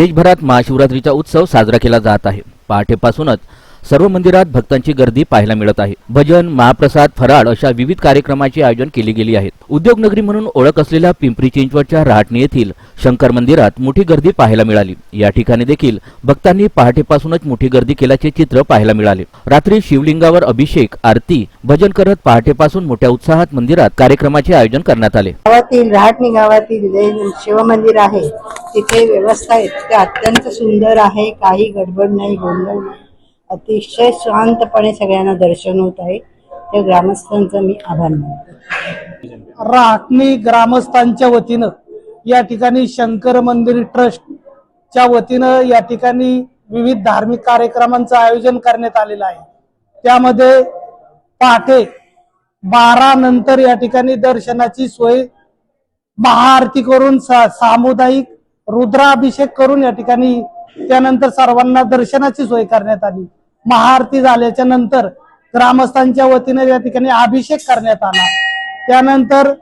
देशभरात महाशिवरात्रीचा उत्सव साजरा केला जात आहे. पहाटेपासूनच सर्व मंदिरात भक्तांची गर्दी पाहायला मिळत आहे. भजन महाप्रसाद फराळ अशा विविध कार्यक्रमाचे आयोजन केली गेली आहेत. उद्योगनगरी म्हणून ओळख असलेल्या पिंपरी चिंचवडच्या रहाटणी येथील शंकर मंदिरात मोठी गर्दी पाहायला मिळाली. या ठिकाणी देखील भक्तांनी पहाटेपासूनच मोठी गर्दी केल्याचे चित्र पाहायला मिळाले. रात्री शिवलिंगावर अभिषेक आरती भजन करत पहाटेपासून मोठ्या उत्साहात मंदिरात कार्यक्रमाचे आयोजन करण्यात आले. गावातील रहाटणी गावातील जे शिवमंदिर आहे तिथे व्यवस्था इतक्या अत्यंत सुंदर आहे काही गडबड नाही गोंधळ नाही. अतिशय शांतपणे सगळ्यांना दर्शन होत आहे. त्या ग्रामस्थांचा मी आभार मानतो. राहणी ग्रामस्थांच्या वतीनं या ठिकाणी शंकर मंदिर ट्रस्टच्या वतीनं या ठिकाणी विविध धार्मिक कार्यक्रमांचं आयोजन करण्यात आलेलं आहे. त्यामध्ये पहाटे बारा नंतर या ठिकाणी दर्शनाची सोय महाआरती करून सा- सामुदायिक रुद्राभिषेक करून या ठिकाणी त्यानंतर सर्वांना दर्शनाची सोय करण्यात आली. महाआरती झाल्याच्यानंतर ग्रामस्थांच्या वतीने या ठिकाणी अभिषेक करण्यात आला. त्यानंतर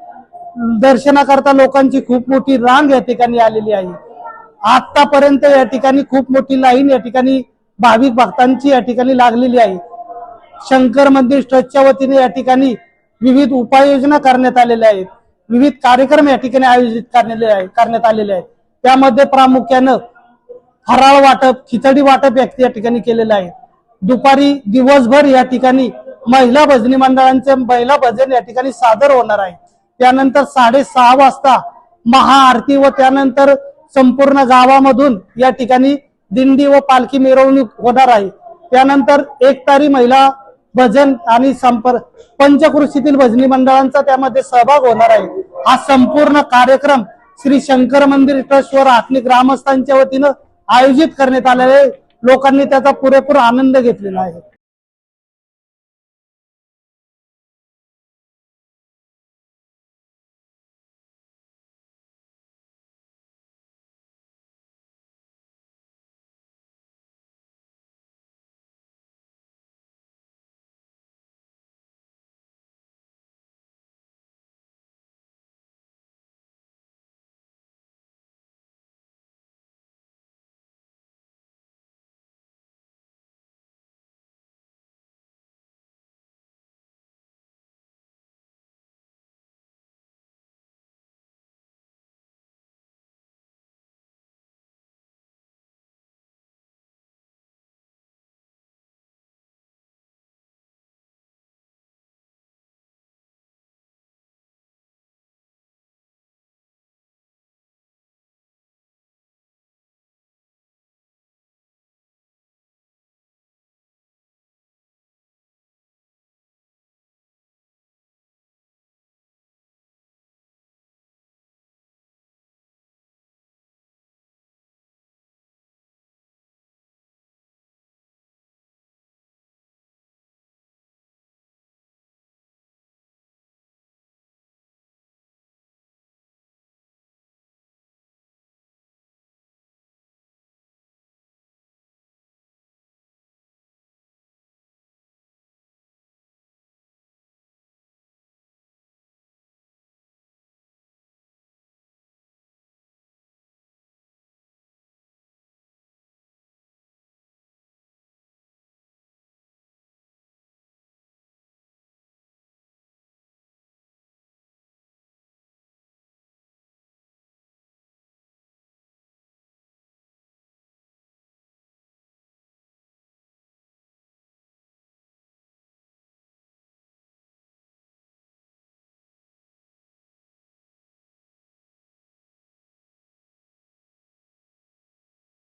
दर्शनाकरता लोकांची खूप मोठी रांग या ठिकाणी आलेली आहे. आतापर्यंत या ठिकाणी खूप मोठी लाईन या ठिकाणी भाविक भक्तांची या ठिकाणी लागलेली आहे. शंकर मंदिर ट्रस्टच्या वतीने या ठिकाणी विविध उपाययोजना करण्यात आलेल्या आहेत. विविध कार्यक्रम या ठिकाणी आयोजित करण्यात आहे करण्यात आलेले आहेत. त्यामध्ये प्रामुख्यानं फराळ वाटप खिचडी वाटप या या ठिकाणी केलेलं आहे. दुपारी दिवसभर या ठिकाणी महिला भजनी मंडळांचे महिला भजन या ठिकाणी सादर होणार आहे. त्यानंतर साडेसहा वाजता महाआरती व त्यानंतर संपूर्ण गावामधून या ठिकाणी दिंडी व पालखी मिरवणूक होणार आहे. त्यानंतर एक तारी महिला भजन आणि संपर्क पंचकृषीतील भजनी मंडळांचा त्यामध्ये सहभाग होणार आहे. हा संपूर्ण कार्यक्रम श्री शंकर मंदिर ट्रस्ट व राटणी ग्रामस्थांच्या वतीनं आयोजित करण्यात आलेले आहे. लोकांनी त्याचा पुरेपूर आनंद घेतलेला आहे.